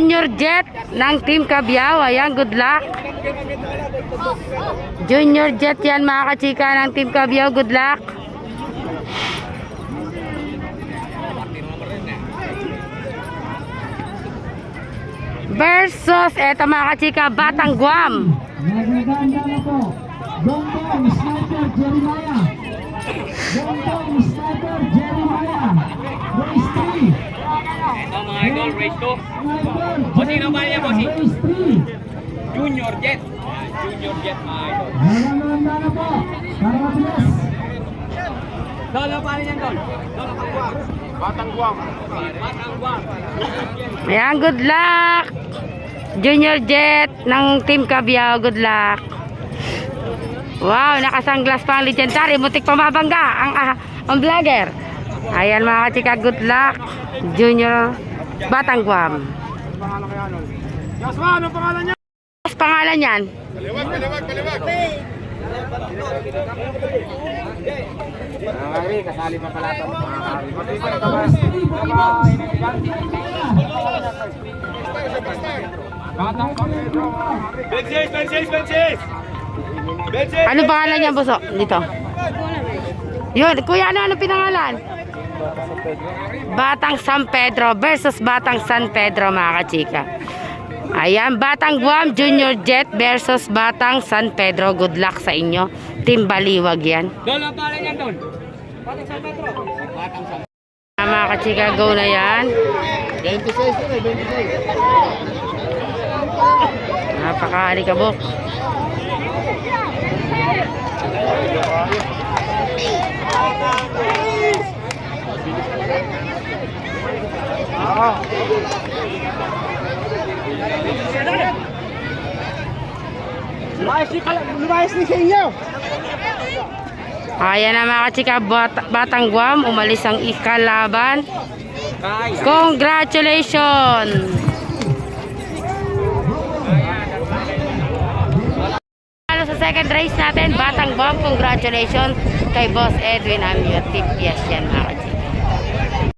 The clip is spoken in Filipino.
Junior Jet ng Team Kabyao. Ayan, good luck. Junior Jet yan mga kachika ng Team Kabyao. Good luck. Versus, eto mga kachika, Batang Guam. Nagaganda na po. Bongbong Sniper Jeremiah. Bongbong Sniper Jeremiah. Race 3. Ito idol, race 2. Sniper Bossing, ano ba? Race 3. Junior Jet. Ayan, Junior Jet mga idol. Dolo pa rin yan, Dol. Dolo pa rin. Batang Guam. Batang Guam. Ayan, good luck. Junior Jet ng Team Kabyao. Good luck. Wow, nakasanglas pa ang legendary. Mutik pa mabangga ang, ah, ang vlogger. Ayan mga kachika, good luck. Junior Batang Guam. Jaswa, ano pangalan niya? Mas pangalan yan? kasali pa pala ito. Bensis, bensis, bensis! Ano pangalan niya, Buso? Dito. Yun, kuya, ano, ano pinangalan? Batang San Pedro versus Batang San Pedro, mga kachika. Ayan, Batang Guam Junior Jet versus Batang San Pedro. Good luck sa inyo. Team Baliwag yan. Dol, ang niyan, Dol? Batang San Pedro. Batang San Ah, Mga kachika, go na yan. 26 yun eh, 26. Napaka-alikabok. Lumayas ni sa inyo! Ayan na mga kachika, Bat- Batang Guam. Umalis ang ikalaban. Congratulations! Ano sa second race natin, Batang Guam, congratulations kay Boss Edwin Amio. Tip yes yan mga.